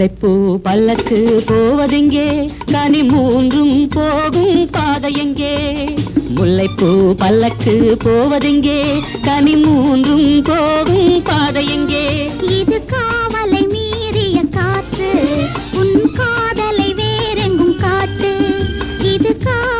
முல்லைப்பூ பல்லக்கு போவதெங்கே? கனி மூன்றும் போகும் பாதையெங்கே முல்லைப்பூ பல்லக்கு போவதெங்கே? கனி மூன்றும் போகும் பாதையெங்கே இது காவலை மீறிய காற்று உன் காதலை வேறெங்கும் காட்டு. இது காவல்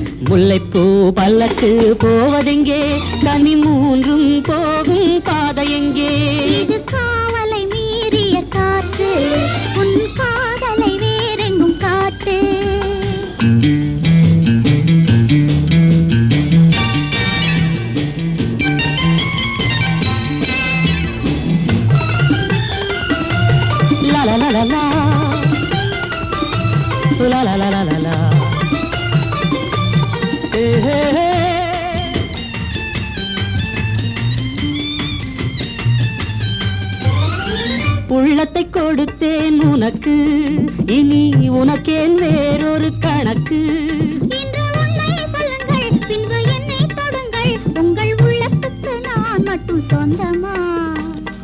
முல்லைப்பூ பல்லக்கு போவதெங்கே? தனி மூன்றும் போகும் பாதை எங்கே? இது காவலை மீறிய காற்று உன் இனி உனக்கேன் வேறொரு கணக்கு. பின்பு என்னை தொடுங்கள். உங்கள் உள்ளத்துக்கு நான் மட்டும் சொந்தமா?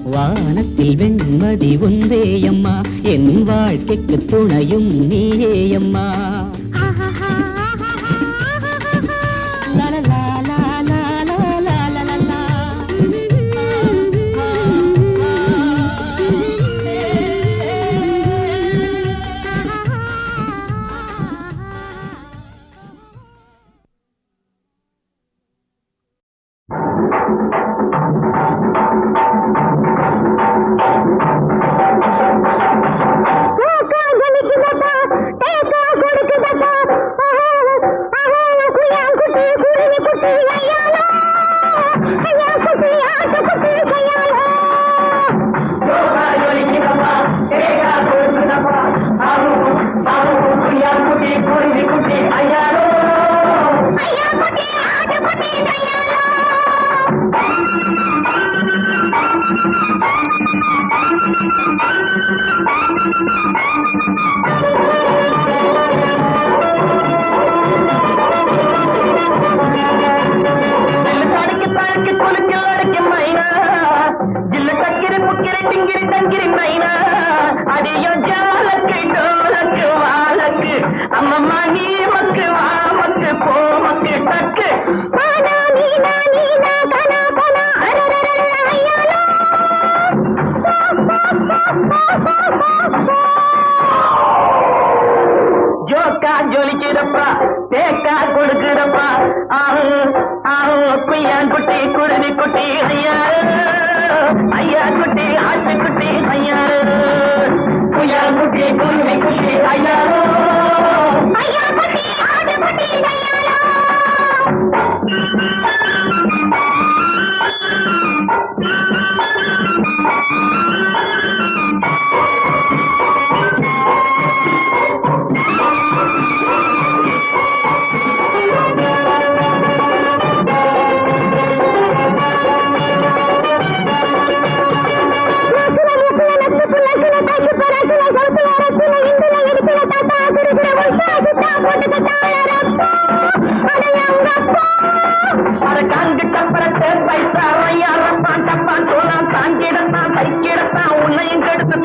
வானத்தில் வெண்மதி உந்தேயம்மா என் வாழ்க்கைக்கு துணையும் நீயேயம்மா ஆஹாஹா, سے